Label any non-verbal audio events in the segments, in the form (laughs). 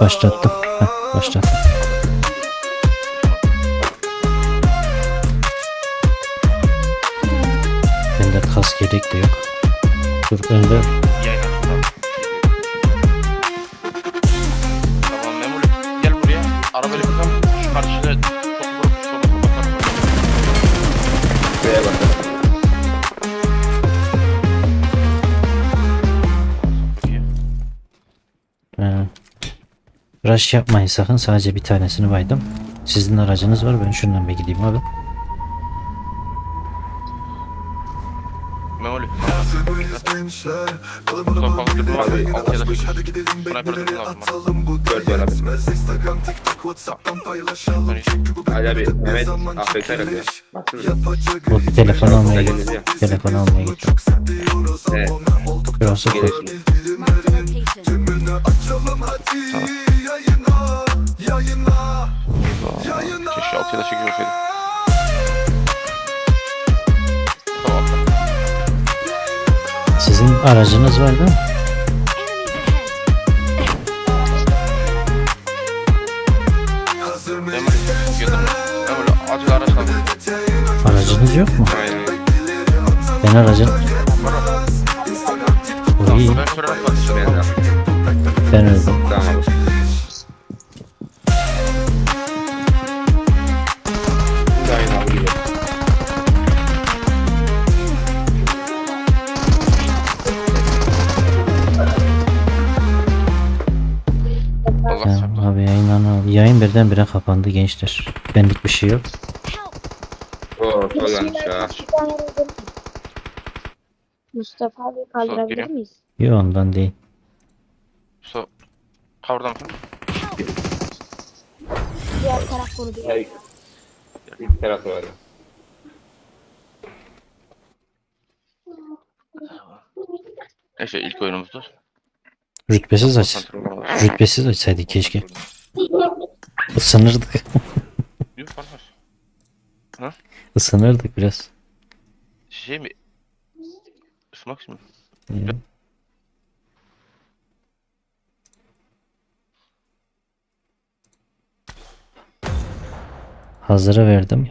Başlattım. Heh, başlattım. Bende kask yedek de yok. Dur önde rush yapmayın sakın. Sadece bir tanesini baydım. Sizin aracınız var. Ben şundan bir gideyim abi. Memoli. Son baktırma var. Alt ya da sniper durun lazım. Dört yana bir. Ali abi Mehmet AFK herhalde. Baksana. Bu telefon almaya ya. Telefon almaya gittim. Evet. Burası full. Geliyorsunuz. Keşke alt ya da çekiyor olsaydı. Tamam. Sizin aracınız var değil mi? Acil araç. Aracınız yok mu? Aynen. Ben aracın... O iyi. Ben de. Ben öldüm. Yayın birdenbire kapandı gençler. Benlik bir şey yok. Oo yanlış ya. Mustafa abi kaldırabilir geliyor. miyiz? Yok ondan değil. So. Kavurdan mısın? Diğer taraf bunu diyor. Hey. Bir tarafı var. Neyse ilk oyunumuzdur. Rütbesiz aç. Rütbesiz açsaydık keşke. (laughs) Isınırdık. Yok farkmaz. Isınırdık biraz. Şey mi? Ismak mı? Ya. Hazıra verdim.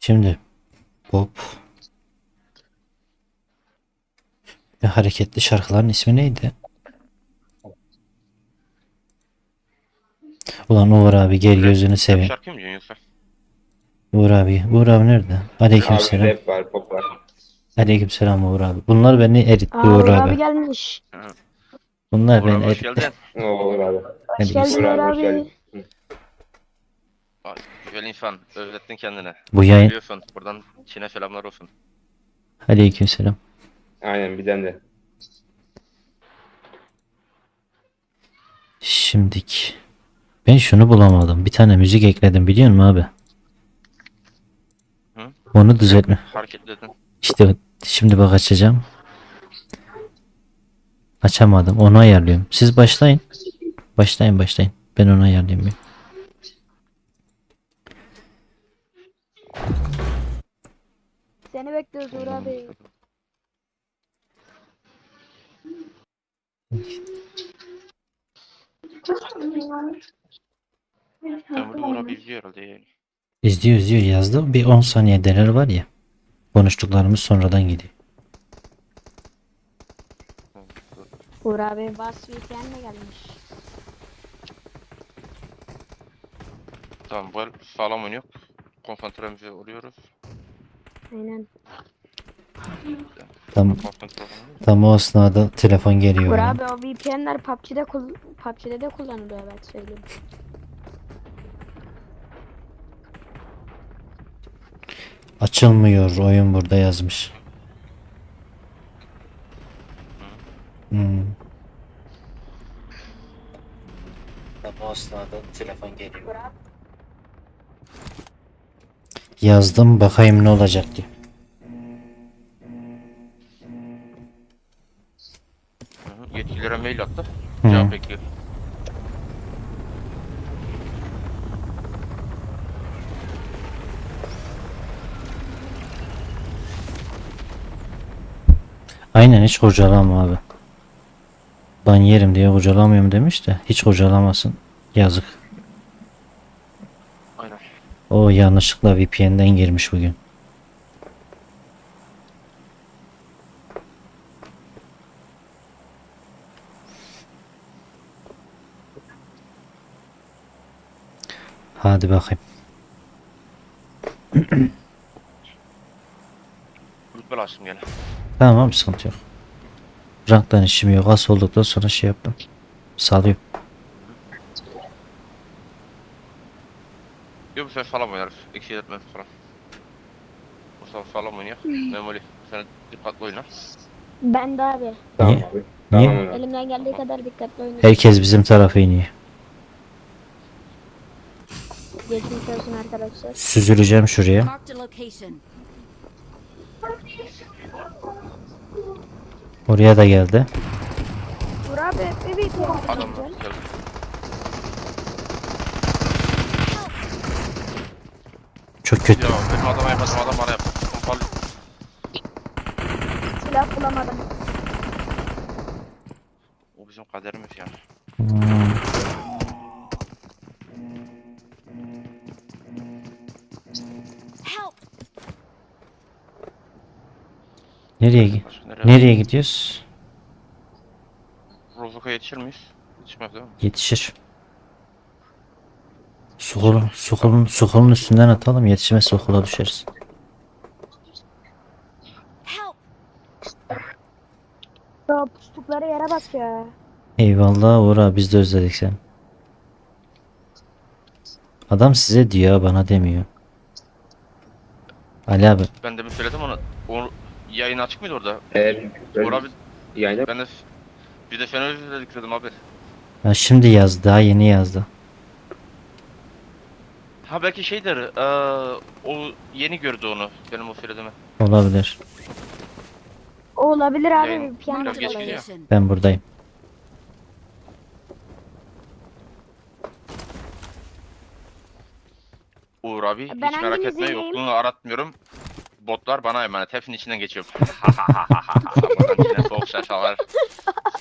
Şimdi Bob ve hareketli şarkıların ismi neydi? Ulan Uğur abi gel gözünü seveyim. Şarkı mı diyorsun yoksa? Uğur abi. Uğur abi nerede? Aleyküm Abi selam. rap var, pop var. Aleyküm selam Uğur abi. Bunlar beni eritti Aa, Uğur Uğur abi abi. gelmiş. Bunlar Uğur beni abi hoş eritti. geldin. Olur abi. Hoş geldin Uğur Uğur abi hoş geldin. Ay, Güzel insan. Özlettin kendini. Bu yayın. Biliyorsun. Buradan Çin'e selamlar olsun. Aleyküm selam. Aynen bizden de. Şimdik. Ben şunu bulamadım. Bir tane müzik ekledim biliyor musun abi? Hı? Onu düzeltme. Hareketledin. İşte şimdi bak açacağım. Açamadım. Onu ayarlıyorum. Siz başlayın. Başlayın başlayın. Ben onu ayarlayayım bir. Bekliyoruz Uğur abi. Uğur izliyor herhalde yani. İzliyor izliyor yazdı. Bir 10 saniye dener var ya. Konuştuklarımız sonradan gidiyor. Uğur abi bas VPN'le gelmiş. Tamam bu el sağlam oynuyor. Konsantremize oluyoruz. Aynen. Tam, tam o esnada telefon geliyor. Bana. abi o VPN'ler PUBG'de, PUBG'de de kullanılıyor evet söyleyeyim. Açılmıyor oyun burada yazmış. Hmm. Tam o esnada telefon geliyor. Abi. Yazdım bakayım ne olacak diye. yetkililere mail attı. Hı. Cevap bekliyor. Aynen hiç kurcalama abi. Ben yerim diye kurcalamıyorum demiş de hiç kurcalamasın. Yazık. O yanlışlıkla VPN'den girmiş bugün. Hadi bakayım. Rütbe açtım gene. Tamam sıkıntı yok. Ranktan işim yok. Az olduktan sonra şey yaptım. Salıyorum. Yok bu sefer falan oynarız. Eksi yetmez falan. Mustafa falan oynuyor. Memoli sen dikkatli oyna. Ben de abi. Tamam Niye? abi. Niye? Tamam abi. Elimden geldiği kadar dikkatli oynayacağım. Herkes bizim tarafa iniyor. Geçmiş olsun arkadaşlar. Süzüleceğim şuraya. Marked a location. Oraya da geldi. Vur abi. Evet ya. Adam Güzel. geldi. Çok kötü. Ya benim adama yapmadım adam bana yaptı. Pompalı. Silah bulamadım. O bizim kaderimiz yani. Hmm. Nereye gi- Başka nereye? Nereye gidiyoruz? Rozok'a yetişir miyiz? Yetişmez değil mi? Yetişir. Sukulun, sukulun, sukulun üstünden atalım. Yetişmez sukula düşeriz. Ya pustukları yere bak ya. Eyvallah Uğur biz de özledik sen. Adam size diyor bana demiyor. Ali abi Ben de bir söyledim ona. O yayın açık mıydı orada? Eğer Uğur abi yayına ben de bir de fenol dedik dedim abi. ha, şimdi yazdı daha yeni yazdı. Ha belki şeydir. eee o yeni gördü onu. Benim o söylediğimi. Olabilir. O olabilir abi. Yayın- Bir piyango Biraz geç geliyor. Location. Ben buradayım. Uğur abi Ben hiç merak hanginizi etme yiyeyim? yokluğunu aratmıyorum. Botlar bana emanet. Hepsinin içinden geçiyorum. (laughs) Buradan içine soğuk şakalar.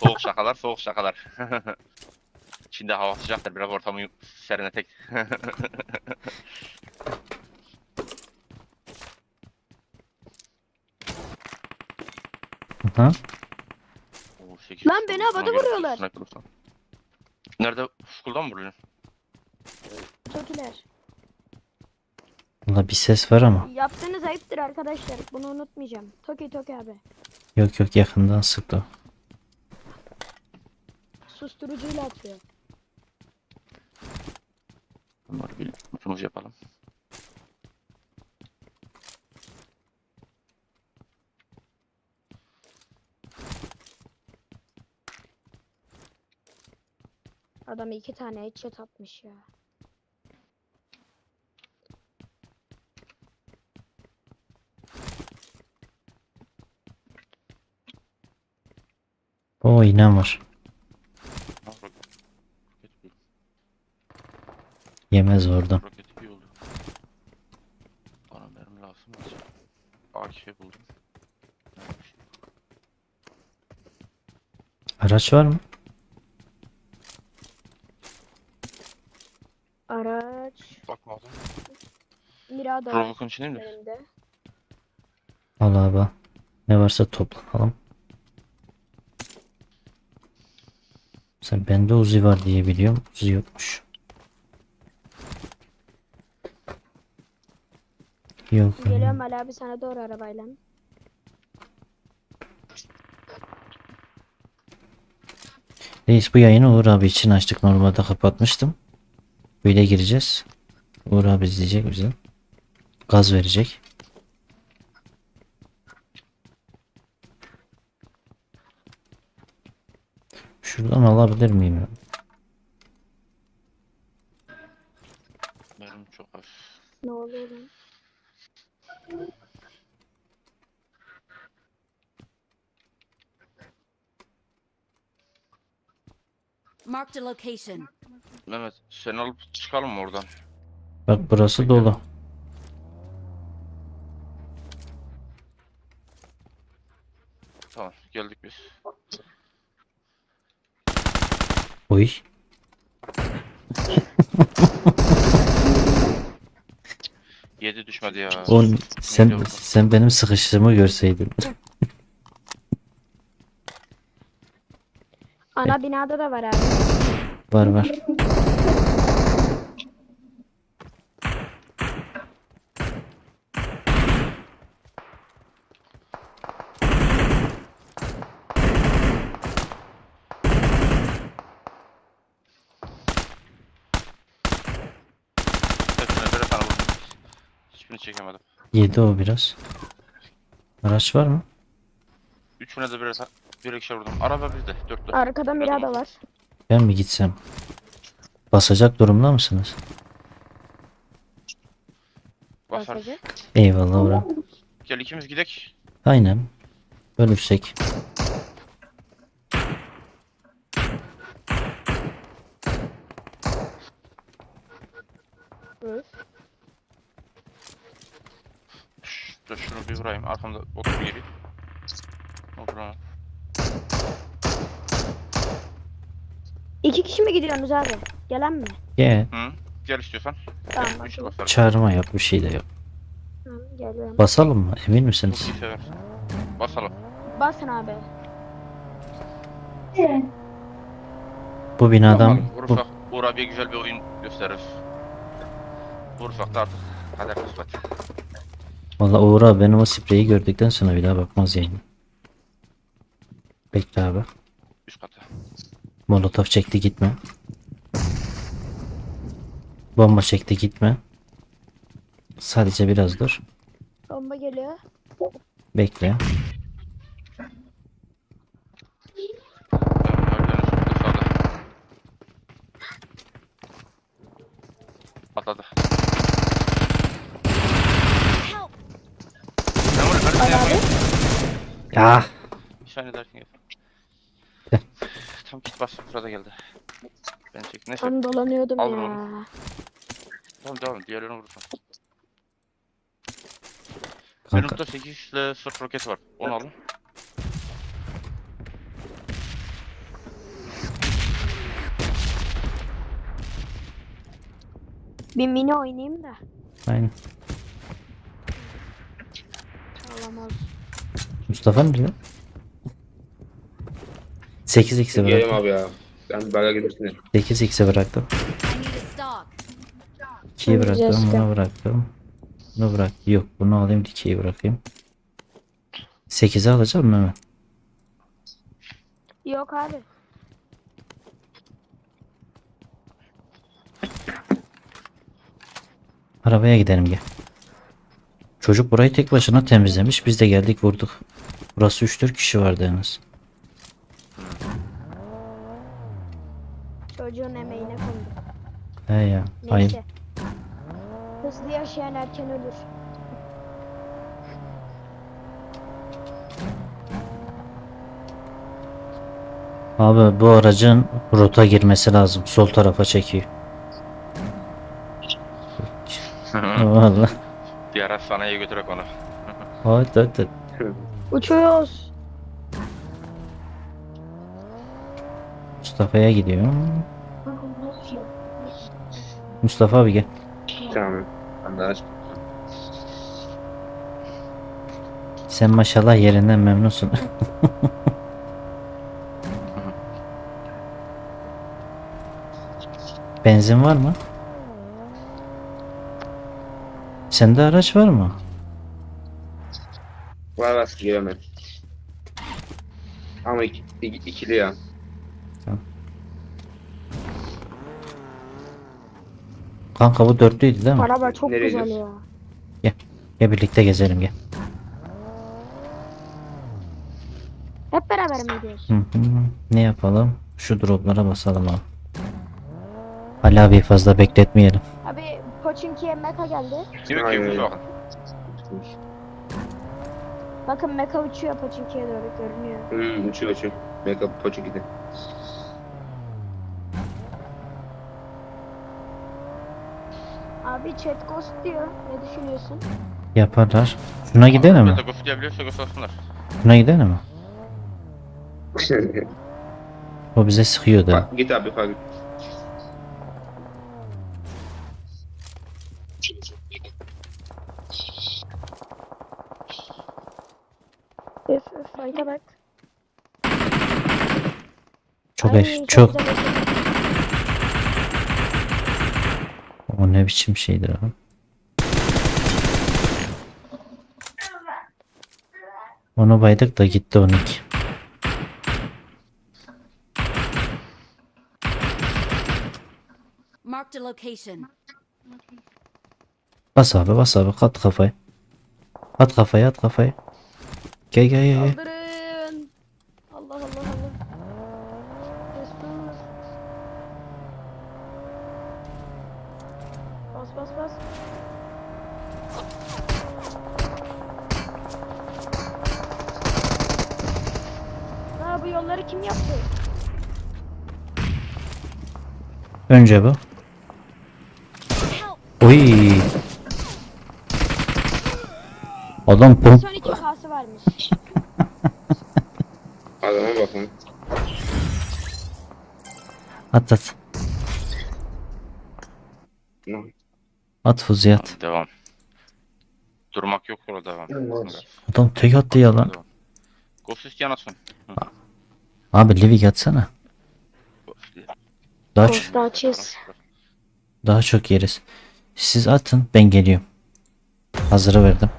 Soğuk şakalar, soğuk şakalar. (laughs) Şimdi hava sıcaktır. Biraz ortamı serinletek. Aha. (laughs) Oo, sekiz Lan beni havada göre vuruyorlar. sniper olsa. Nerede? School'dan mı vuruyorsun? Tokiler. Valla bir ses var ama. Yaptığınız ayıptır arkadaşlar. Bunu unutmayacağım. Toki Toki abi. Yok yok yakından sıktı. Susturucuyla atıyor. Bunları bir uçumuz yapalım. Adam iki tane headshot atmış ya. O inen var. Ha, roket. Roket buldum. Yemez oradan. Roket iyi oldu. Bana mermi lazım. AK buldum. Araç var mı? Araç. Bakmadım. Mirado var Provokun içindeyim de. önümde. Al abi. Ne varsa toplanalım. Sen bende Uzi var diye biliyorum. Uzi yokmuş. Yok. Geliyorum Ali abi sana doğru arabayla. Reis bu yayını Uğur abi için açtık. Normalde kapatmıştım. Böyle gireceğiz. Uğur abi izleyecek bizi. Gaz verecek. Şuradan alabilir miyim? ya? Mermi çok az. Ne oluyor lan? Marked a location. Mehmet seni alıp çıkalım mı oradan? Bak burası dolu. Tamam geldik biz. Oy. Yedi düşmedi ya. O, sen Neydi sen benim sıkıştığımı görseydin. Ana binada da var abi. Var var. Hepsine. Hiçbirini çekemedim. Yedi o biraz. Araç var mı? Üçüne de birer, birer ikişer vurdum. Araba bizde. Dörtlü. Arkada mirada var. Ben mi gitsem? Basacak durumda mısınız? Basar. Basacak. Eyvallah Uğur. Gel ikimiz gidek. Aynen. Ölürsek. Dur. Şş, Dur şunu bir vurayım. Arkamda otur geliyor. Otur ona. Kişi mi gidiyorsunuz abi? Gelen mi? Gel. Hı? Gel istiyorsan. Tamam Üç hadi. basar. Çağırma yok bir şey de yok. Tamam, Geliyorum. Basalım mı? Emin Çok misiniz? iyi. Basalım. Basın abi. Bu binadan Bakalım. bu, Vurursak Uğur abiye güzel bir oyun gösterir. Vurursak da artık kader kısmet. Valla Uğur abi benim o spreyi gördükten sonra bir daha bakmaz yani. Bekle abi. Üst katı. Molotof çekti gitme. Bomba çekti gitme. Sadece biraz dur. Bomba geliyor. Bekle. Merdivenin üstünde sağda. Atladı. Help! Sen oraya karısını yapmayın. Ya. Bir saniye. Gel. Tam git bas sırada geldi. Ben çek. Neyse. Ben dolanıyordum Al ya. onu. Tamam devam. Diğerlerini vurursun. Benim Kanka, burada 8 ile 0 roket var. Onu alın. Bir mini oynayayım da. aynen. Olamaz. Mustafa nerede? 8x'e Geleyim bıraktım. abi ya. Ben baga gidersin. 8x'e bıraktım. I need a stock. 2'yi Hadi bıraktım. Jessica. Bunu bıraktım. Bunu bırak. Yok bunu alayım 2'yi bırakayım. 8'i alacağım mı hemen? Yok abi. Arabaya gidelim gel. Çocuk burayı tek başına temizlemiş. Biz de geldik vurduk. Burası 3-4 kişi vardı en He ya. Ay, Neyse. Hızlı yaşayan erken ölür. abi bu aracın rota girmesi lazım. Sol tarafa çekiyor. (laughs) Vallahi. Bir ara sanayiye götürek onu. Hadi hadi. Uçuyoruz. Mustafa'ya gidiyorum. Mustafa abi gel. Tamam. Aç. Sen maşallah yerinden memnunsun. (laughs) Benzin var mı? Sende araç var mı? Var geliyorum ben. Ama iki, iki- ikili ya. Kanka bu dörtlüydü değil mi? Araba çok Nereye güzel gidiyorsun? ya. Gel birlikte gezelim gel. Hep beraber mi gidiyoruz? Hı hı. Ne yapalım? Şu droplara basalım abi. Ali abi fazla bekletmeyelim. Abi Pochinki'ye meka geldi. Kimi Aynen. kim bakın. Bakın meka uçuyor Pochinki'ye doğru görünüyor. Hmm, uçuyor uçuyor. Mega poçu gidi. Abi chat ghost diyor. Ne düşünüyorsun? Yaparlar. Şuna gidelim mi? Ghost diyebiliyorsa ghost olsunlar. Şuna gidelim mi? (laughs) O bize sıkıyordu. Bak, git abi bak. Öf öf fayda bak. Çok Ay, eş, çok. güzel oldu. O ne biçim şeydir abi. Onu baydık da gitti 12. Marked a location. Bas abi bas abi at kafayı. At kafayı at kafayı. Gel gel gel. gel. Bas bas. Ha bu yolları kim yaptı? Önce bu. Oy. Adam pom Son iki kası varmış. Adama bakın. at at. At Fuzi at. Devam. Durmak yok orada devam. Adam tek attı ya lan. Ghost isteyen atsın. Abi Livik atsana. Daha, çok, Ghost açız. daha çok yeriz. Siz atın ben geliyorum. Hazırı verdim.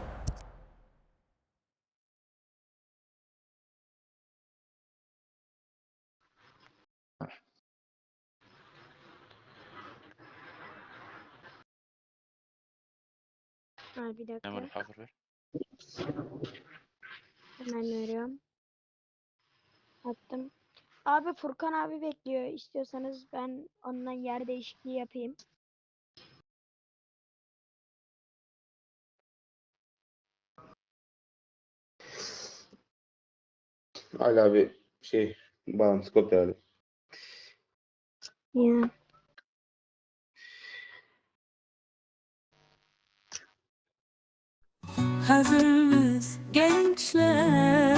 Ha bir dakika. Memory hazır ver. Hemen veriyorum. Attım. Abi Furkan abi bekliyor. İstiyorsanız ben ondan yer değişikliği yapayım. Ali abi şey bağlantı koptu herhalde. Hazırız gençler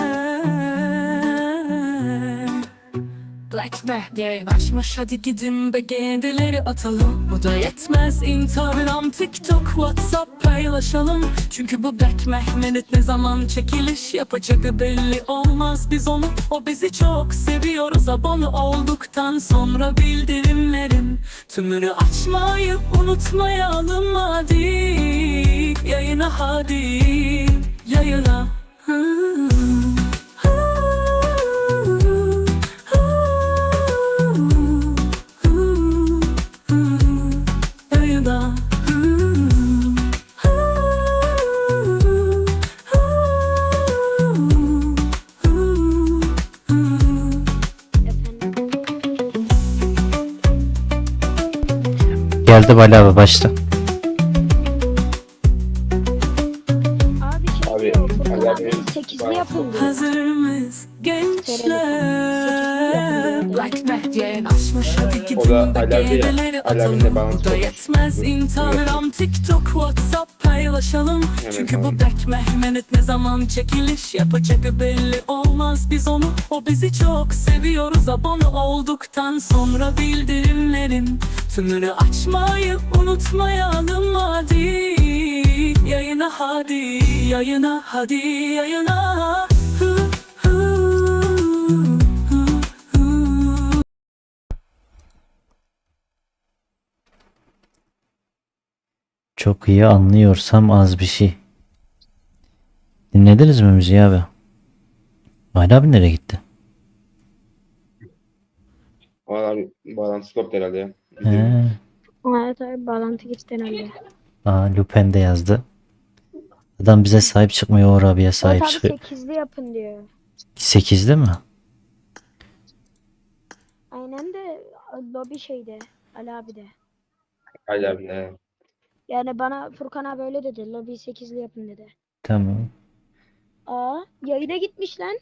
Black Behdiye başmış hadi gidin be gendeleri atalım. Bu da yetmez Instagram, TikTok, Whatsapp paylaşalım. Çünkü bu Black Mehmet ne zaman çekiliş yapacağı belli olmaz. Biz onu, o bizi çok seviyoruz. Abone olduktan sonra bildirimlerin Tümünü açmayı unutmayalım. Hadi Yayına hadi Yayına. Hı, Geldi Bali abi başla. Abi şey Abi, diyor. Furkan Ali abi abi, 8'li bak- yapın diyor. Hazır mıyız gençler? Black Medyen açmış hadi O gidin da de abi ya, gerileri Ali abinle atalım bağlantı Bu da yetmez Instagram, TikTok, Whatsapp paylaşalım Çünkü tamam. bu Black ne zaman çekiliş yapacağı belli olmaz Biz onu, o bizi çok seviyoruz Abone olduktan sonra bildirimlerin Tümünü açmayı unutmayalım hadi Yayına hadi, yayına hadi, yayına. Çok iyi anlıyorsam az bir şey. Dinlediniz mi müziği abi? Bali abi nereye gitti? O abi bağlantısı koptu herhalde ya. He. Evet abi bağlantı gitti herhalde. Aa Lupin de yazdı. Adam bize sahip çıkmıyor Uğur abiye sahip Evet abi çıkıyor. 8'li yapın diyor. 8'de mi? Aynen de lobi şeyde. Ali abi de. Ali abi ne? Yani bana Furkan abi öyle dedi. Lobi 8'li yapın dedi. Tamam. Aa yayına gitmiş lan.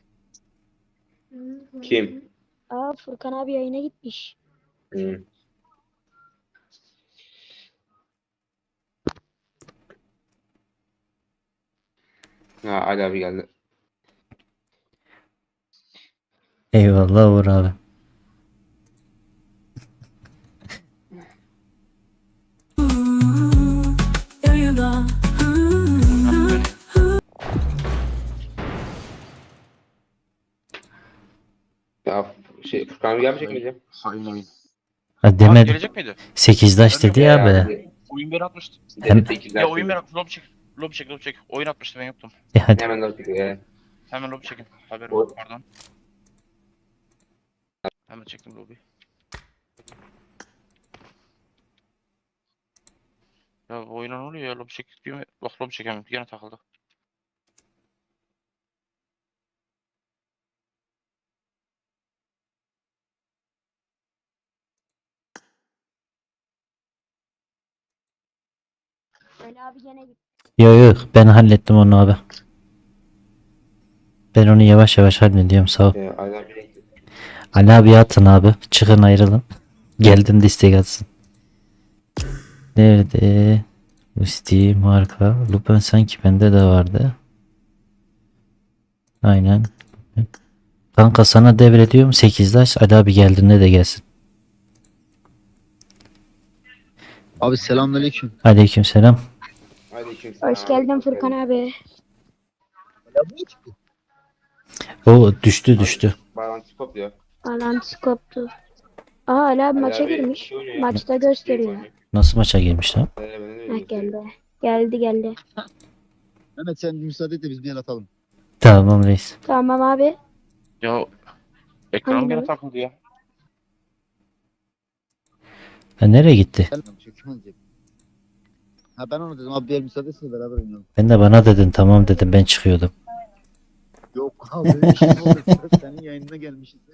Kim? Aa Furkan abi yayına gitmiş. Hı. Ha Ali abi geldi. Eyvallah Uğur abi. Şey Furkan gelmeyecek miydi? Hain oyun. Ha Abi demedi. gelecek miydi? 8'daş dedi ya abi. Oyun beni atmıştı. Hem- Ya oyun beni atmıştı. Lobi çek. Lobi çek, lobi çek. Oyun atmıştı ben yoktum. E hadi. Hemen de çekiyor. Hemen lobi çekin. Haberim yok pardon. Hemen çektim lobi. Ya bu oyuna ne oluyor ya? Lobi çek diyor mu? Bak lobi çekemiyorum. Gene takıldı. Ali abi gene gitti. Yok yok ben hallettim onu abi. Ben onu yavaş yavaş hallediyorum sağ ol. Ee, Ali abi geldi. Ali abi atın abi. Çıkın ayrılın. Geldim destek atsın. Nerede? Musti marka. Lupin sanki bende de vardı. Aynen. Kanka sana devrediyorum 8'daş Ali abi geldiğinde de gelsin. Abi selamünaleyküm. Aleykümselam. Aleykümselam. Hoş geldin Furkan abi. O düştü düştü. Bağlantı kopuyor. Bağlantısı koptu. Aa Ali abi maça abi girmiş. şey oynuyor ya. Maçta gösteriyor. Nasıl maça girmiş lan? Heh, diyor? geldi. Geldi geldi. Mehmet sen müsaade et de biz bir el atalım. Tamam reis. Tamam abi. Ya ekranım gene Hangi takıldı ya. Ha, nereye gitti? Ha ben ona dedim abi bir müsaade etsene beraber oynayalım. Ben de bana dedin tamam dedim ben çıkıyordum. Yok (laughs) abi öyle şey mi olur? Senin yayınına gelmişiz. (laughs)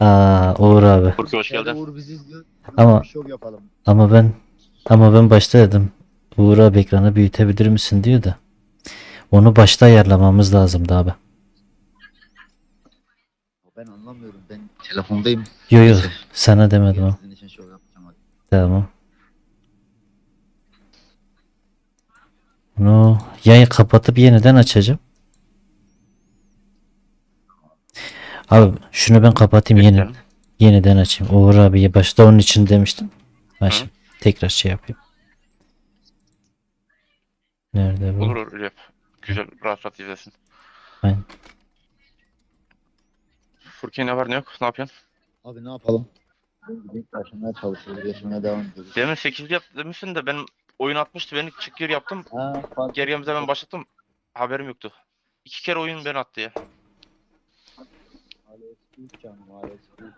Aa Uğur abi. Furki hoş geldin. Uğur bizi izliyor. Ama- Bir şov yapalım. Ama ben ama ben başta dedim. Uğur abi ekranı büyütebilir misin diyor da. Onu başta ayarlamamız lazımdı abi. Ben anlamıyorum. Ben telefondayım. Yo yo sana demedim o. Sizin için şov yapacağım hadi. Tamam. Bunu yayı kapatıp yeniden açacağım. Abi şunu ben kapatayım yeni, yeniden açayım. Uğur abiye başta onun için demiştim. Ben şimdi tekrar şey yapayım. Nerede bu? Olur olur yap. Güzel rahat rahat izlesin. Aynen. Furki ne var ne yok? Ne yapıyorsun? Abi ne yapalım? Yaşamaya çalışıyoruz. Yaşamaya devam ediyoruz. Demin 8 yap demişsin de ben oyun atmıştı. Beni çık gir yaptım. Ha fark Geri yamıza ben başlattım. Haberim yoktu. İki kere oyun beni attı ya. Alex Büyük canım Alex Büyük.